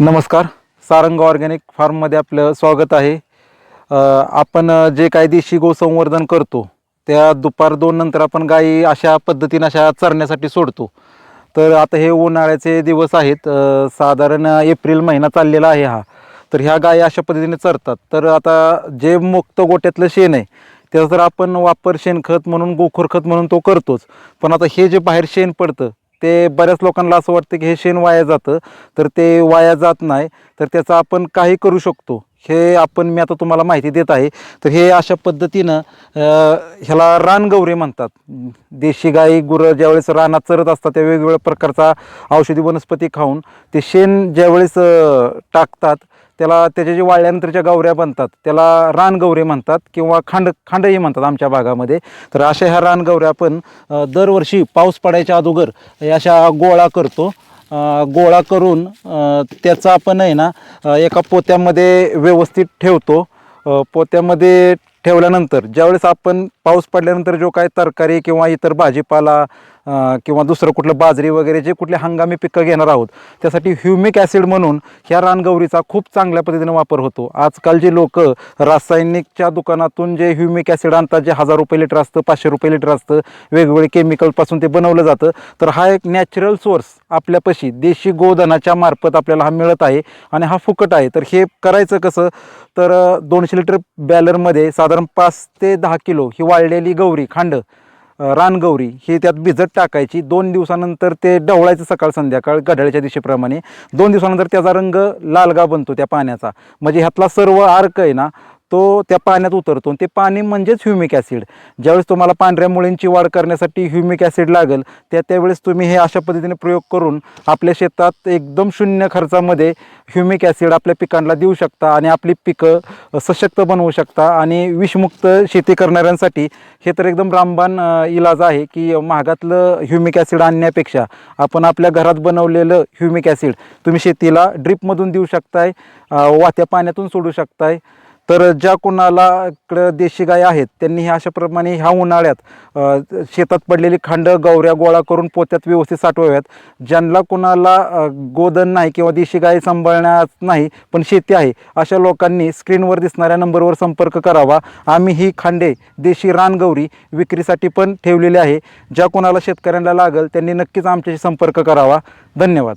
नमस्कार. सारंग ऑर्गॅनिक फार्ममध्ये आपलं स्वागत आहे. आपण जे काही देशी गोसंवर्धन करतो त्या दुपार दोन नंतर आपण गायी अशा पद्धतीने अशा चरण्यासाठी सोडतो. तर आता हे उन्हाळ्याचे दिवस आहेत. साधारण एप्रिल महिना चाललेला आहे हा. तर ह्या गायी अशा पद्धतीने चरतात. तर आता जे मुक्त गोट्यातलं शेण आहे त्याचा तर आपण वापर शेणखत म्हणून गोखोरखत म्हणून तो करतोच. पण आता हे जे बाहेर शेण पडतं ते बऱ्याच लोकांना असं वाटतं की हे शेण वाया जातं. तर ते वाया जात नाही. तर त्याचा आपण काही करू शकतो. हे आपण मी आता तुम्हाला माहिती देत आहे. तर हे अशा पद्धतीनं ह्याला रानगौरे म्हणतात. देशी गाई गुरं ज्यावेळेस रानात चरत असतात त्या वेगवेगळ्या प्रकारचा औषधी वनस्पती खाऊन ते शेण ज्यावेळेस टाकतात त्याला त्याच्या जे वाळल्यानंतरच्या गौऱ्या बनतात त्याला रानगौरे म्हणतात किंवा खांड खांडही म्हणतात आमच्या भागामध्ये. तर अशा ह्या रानगौऱ्या आपण दरवर्षी पाऊस पडायच्या अगोदर अशा गोळा करतो. गोळा करून त्याचा आपण आहे ना एका पोत्यामध्ये व्यवस्थित ठेवतो. पोत्यामध्ये ठेवल्यानंतर ज्यावेळेस आपण पाऊस पडल्यानंतर जो काय तरकारी किंवा इतर भाजीपाला किंवा दुसरं कुठलं बाजरी वगैरे जे कुठले हंगामी पिकं घेणार आहोत त्यासाठी ह्युमिक ॲसिड म्हणून ह्या रानगौरीचा खूप चांगल्या पद्धतीने वापर होतो. आजकाल जे लोक रासायनिकच्या दुकानातून जे ह्युमिक ॲसिड आणतात जे हजार रुपये लिटर असतं पाचशे रुपये लिटर असतं वेगवेगळे केमिकलपासून ते बनवलं जातं तर हा एक नॅचरल सोर्स आपल्यापाशी देशी गोधनाच्या मार्फत आपल्याला हा मिळत आहे आणि हा फुकट आहे. तर हे करायचं कसं? तर दोनशे लिटर बॅलरमध्ये साधारण पाच ते दहा किलो ही वाळलेली गौरी खांड रानगौरी ही त्यात भिजत टाकायची. दोन दिवसानंतर ते ढवळायचं सकाळ संध्याकाळ गढाळ्याच्या दिवशीप्रमाणे दोन दिवसानंतर त्याचा रंग लालगा बनतो त्या पाण्याचा. म्हणजे ह्यातला सर्व अर्क आहे ना तो त्या पाण्यात उतरतो ते पाणी म्हणजेच ह्युमिक ॲसिड ज्यावेळेस तुम्हाला पांढऱ्या मुळींची वाढ करण्यासाठी ह्युमिक ॲसिड लागेल त्या त्यावेळेस तुम्ही हे अशा पद्धतीने प्रयोग करून आपल्या शेतात एकदम शून्य खर्चामध्ये ह्युमिक ॲसिड आपल्या पिकांना देऊ शकता आणि आपली पिकं सशक्त बनवू शकता आणि विषमुक्त शेती करणाऱ्यांसाठी हे तर एकदम रामबाण इलाज आहे की महागातलं ह्युमिक ॲसिड आणण्यापेक्षा आपण आपल्या घरात बनवलेलं ह्युमिक ॲसिड तुम्ही शेतीला ड्रिपमधून देऊ शकताय वात्या वाहत्या पाण्यातून सोडू शकताय. तर ज्या कोणाला इकडं देशी गाय आहेत त्यांनी ह्या अशाप्रमाणे ह्या उन्हाळ्यात शेतात पडलेली खांड गौऱ्या गोळा करून पोत्यात व्यवस्थित साठवाव्यात. ज्यांना कोणाला गोधन नाही किंवा देशी गाय सांभाळण्यात नाही पण शेती आहे अशा लोकांनी स्क्रीनवर दिसणाऱ्या नंबरवर संपर्क करावा. आम्ही ही खांडे देशी रानगौरी विक्रीसाठी पण ठेवलेली आहे. ज्या कोणाला शेतकऱ्यांना लागेल त्यांनी नक्कीच आमच्याशी संपर्क करावा. धन्यवाद.